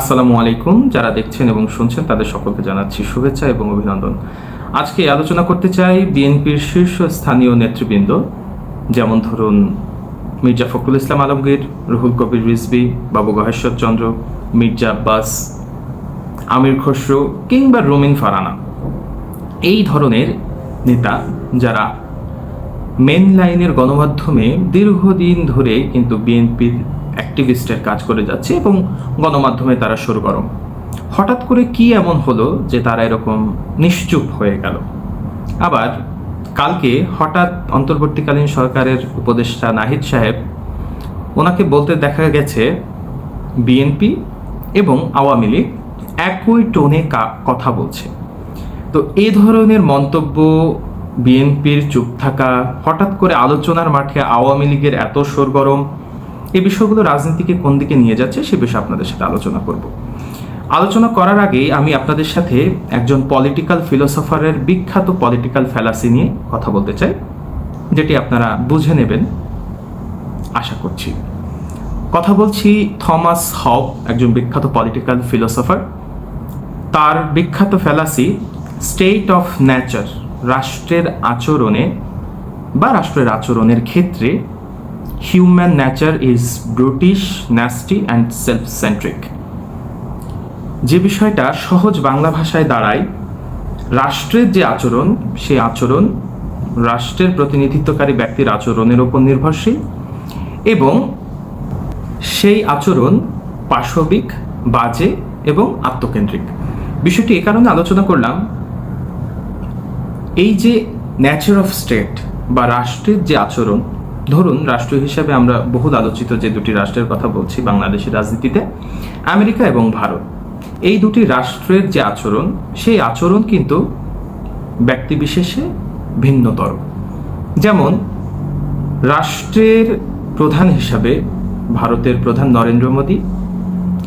আসসালামু আলাইকুম। যারা দেখছেন এবং শুনছেন, তাদের সকলকে জানাচ্ছি শুভেচ্ছা এবং অভিনন্দন। আজকে আলোচনা করতে চাই বিএনপির শীর্ষ স্থানীয় নেতৃবৃন্দ, যেমন ধরুন মির্জা ফখরুল ইসলাম আলমগীর, রুহুল কবির রিজভি, বাবু গহেশ্বর চন্দ্র, মির্জা আব্বাস, আমির খসরু কিংবা রুমিন ফারানা। এই ধরনের নেতা যারা মেন লাইনের গণমাধ্যমে দীর্ঘদিন ধরে কিন্তু বিএনপির অ্যাক্টিভিস্টের কাজ করে যাচ্ছে এবং গণমাধ্যমে তারা সরগরম হঠাৎ করে কি এমন হলো যে তারা এরকম নিশ্চুপ হয়ে গেল? আবার কালকে হঠাৎ অন্তর্বর্তীকালীন সরকারের উপদেষ্টা নাহিদ সাহেব ওনাকে বলতে দেখা গেছে, বিএনপি এবং আওয়ামী লীগ একই টোনে কথা বলছে। তো এই ধরনের মন্তব্য বিএনপির চুপ থাকা, হঠাৎ করে আলোচনার মাঠে আওয়ামী লীগের এত সরগরম এই বিষয়গুলো রাজনীতিকে কোন দিকে নিয়ে যাচ্ছে সে বিষয়ে আপনাদের সাথে আলোচনা করব। আলোচনা করার আগেই আমি আপনাদের সাথে একজন পলিটিক্যাল ফিলোসফারের বিখ্যাত পলিটিক্যাল ফ্যালাসি নিয়ে কথা বলতে চাই, যেটি আপনারা বুঝে নেবেন। আশা করছি। কথা বলছি থমাস হব, একজন বিখ্যাত পলিটিক্যাল ফিলোসফার তার বিখ্যাত ফেলাসি স্টেট অফ ন্যাচার রাষ্ট্রের আচরণে বা রাষ্ট্রের আচরণের ক্ষেত্রে human nature is brutish nasty and self centric যে বিষয়টা সহজ বাংলা ভাষায় দাঁড়ায়, রাষ্ট্রের যে আচরণ, সেই আচরণ রাষ্ট্রের প্রতিনিধিত্বকারী ব্যক্তির আচরণের উপর নির্ভরশীল এবং সেই আচরণ পাশবিক বাজে এবং আত্মকেন্দ্রিক। বিষয়টি এ কারণে আলোচনা করলাম, এই যে ন্যাচার অফ স্টেট বা রাষ্ট্রের যে আচরণ ধরুন, রাষ্ট্র হিসাবে আমরা বহুল আলোচিত যে দুটি রাষ্ট্রের কথা বলছি, বাংলাদেশের রাজনীতিতে, আমেরিকা এবং ভারত। এই দুটি রাষ্ট্রের যে আচরণ, সেই আচরণ কিন্তু ব্যক্তিবিশেষে ভিন্নতর। যেমন, রাষ্ট্রের প্রধান হিসাবে ভারতের প্রধান নরেন্দ্র মোদী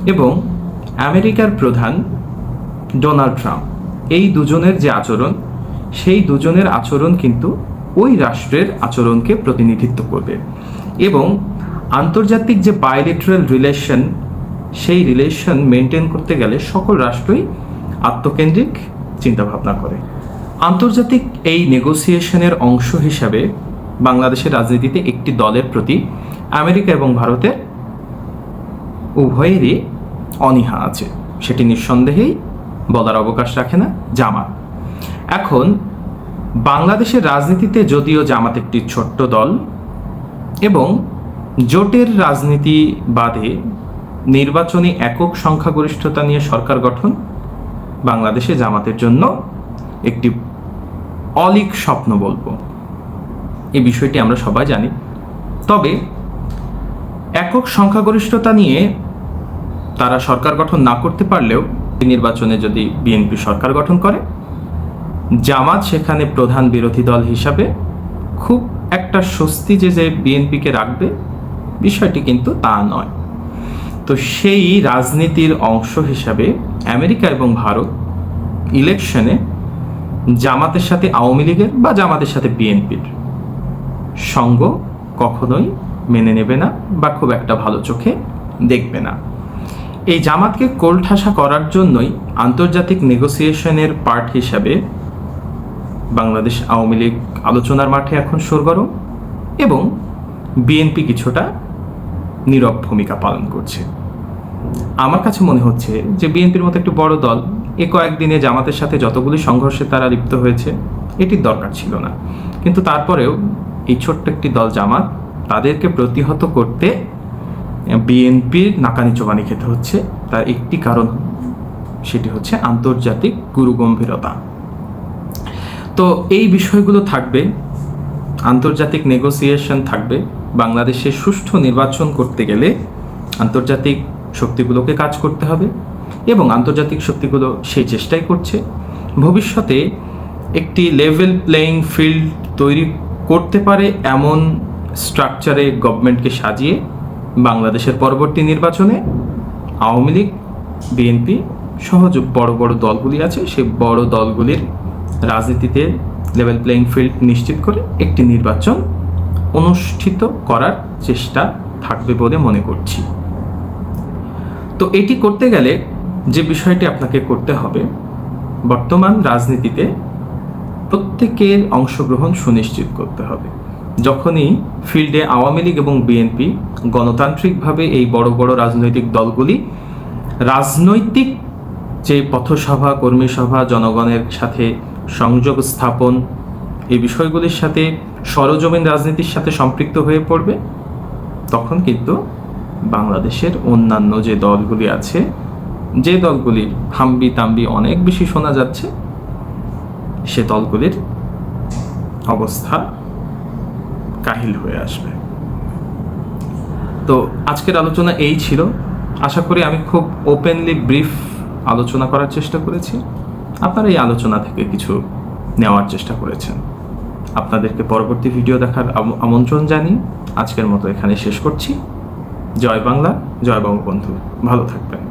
এবং আমেরিকার প্রধান ডোনাল্ড ট্রাম্প। এই দুজনের যে আচরণ, সেই দুজনের আচরণ কিন্তু ওই রাষ্ট্রের আচরণকে প্রতিনিধিত্ব করবে এবং আন্তর্জাতিক যে বায়োলিটারাল রিলেশন সেই রিলেশন মেনটেন করতে গেলে সকল রাষ্ট্রই আত্মকেন্দ্রিক চিন্তাভাবনা করে। আন্তর্জাতিক এই নেগোসিয়েশনের অংশ হিসাবে বাংলাদেশের রাজনীতিতে একটি দলের প্রতি আমেরিকা এবং ভারতের উভয়েরই অনীহা আছে। সেটি নিঃসন্দেহেই বলার অবকাশ রাখে না জামা এখন বাংলাদেশের রাজনীতিতে যদিও জামাত একটি ছোট্ট দল এবং জোটের রাজনীতি বাদে নির্বাচনী একক সংখ্যাগরিষ্ঠতা নিয়ে সরকার গঠন, বাংলাদেশে জামাতের জন্য একটি অলিক স্বপ্ন বলব। এই বিষয়টি আমরা সবাই জানি। তবে একক সংখ্যাগরিষ্ঠতা নিয়ে তারা সরকার গঠন না করতে পারলেও নির্বাচনে যদি বিএনপি সরকার গঠন করে জামাত সেখানে প্রধান বিরোধী দল হিসাবে খুব একটা স্বস্তি যে যে বিএনপিকে রাখবে, বিষয়টি কিন্তু তা নয়। তো সেই রাজনীতির অংশ হিসাবে আমেরিকা এবং ভারত ইলেকশনে জামাতের সাথে আওয়ামী লীগের বা জামাতের সাথে বিএনপির সঙ্গ কখনোই মেনে নেবে না বা খুব একটা ভালো চোখে দেখবে না। এই জামাতকে কোলঠাসা করার জন্যই আন্তর্জাতিক নেগোসিয়েশনের পার্ট হিসাবে বাংলাদেশ আওয়ামী লীগ আলোচনার মাঠে এখন সরগরম এবং বিএনপি কিছুটা নীরব ভূমিকা পালন করছে। আমার কাছে মনে হচ্ছে যে বিএনপির মতো একটি বড় দল এ কয়েকদিনে জামাতের সাথে যতগুলি সংঘর্ষে তারা লিপ্ত হয়েছে, এটির দরকার ছিল না। কিন্তু তারপরেও এই ছোট্ট একটি দল জামাত তাদেরকে প্রতিহত করতে বিএনপির নাকানি চোবানি খেতে হচ্ছে। তার একটি কারণ সেটি হচ্ছে আন্তর্জাতিক গুরুগম্ভীরতা। তো এই বিষয়গুলো থাকবে, আন্তর্জাতিক নেগোসিয়েশন থাকবে, বাংলাদেশে সুষ্ঠু নির্বাচন করতে গেলে আন্তর্জাতিক শক্তিগুলোকে কাজ করতে হবে এবং আন্তর্জাতিক শক্তিগুলো সেই চেষ্টাই করছে। ভবিষ্যতে একটি লেভেল প্লেয়িং ফিল্ড তৈরি করতে পারে এমন স্ট্রাকচারে গভর্নমেন্টকে সাজিয়ে বাংলাদেশের পরবর্তী নির্বাচনে আওয়ামী লীগ বিএনপি সহ বড় বড় দলগুলি আছে, সেই বড় দলগুলির রাজনীতিতে লেভেল প্লেয়িং ফিল্ড নিশ্চিত করে একটি নির্বাচন অনুষ্ঠিত করার চেষ্টা থাকবে বলে মনে করছি। তো এটি করতে গেলে যে বিষয়টি আপনাকে করতে হবে, বর্তমান রাজনীতিতে প্রত্যেকের অংশগ্রহণ সুনিশ্চিত করতে হবে। যখনই ফিল্ডে আওয়ামী লীগ এবং বিএনপি গণতান্ত্রিকভাবে এই বড় বড় রাজনৈতিক দলগুলি রাজনৈতিক যে পথসভা কর্মী সভা জনগণের সাথে সংযোগ স্থাপন, এই বিষয়গুলির সাথে সরজমিন রাজনীতির সাথে সম্পৃক্ত হয়ে পড়বে, তখন কিন্তু বাংলাদেশের অন্যান্য যে দলগুলি আছে, যে দলগুলির হাম্বি তাম্বি অনেক বেশি শোনা যাচ্ছে, সে দলগুলির অবস্থা কাহিল হয়ে আসবে। তো আজকের আলোচনা এই ছিল। আশা করি আমি খুব ওপেনলি ব্রিফ আলোচনা করার চেষ্টা করেছি। আপনারা এই আলোচনা থেকে কিছু নেওয়ার চেষ্টা করেছেন। আপনাদেরকে পরবর্তী ভিডিও দেখার আম- আমন্ত্রণ জানিয়ে আজকের মতো এখানে শেষ করছি। জয় বাংলা, জয় বঙ্গবন্ধু। ভালো থাকবেন।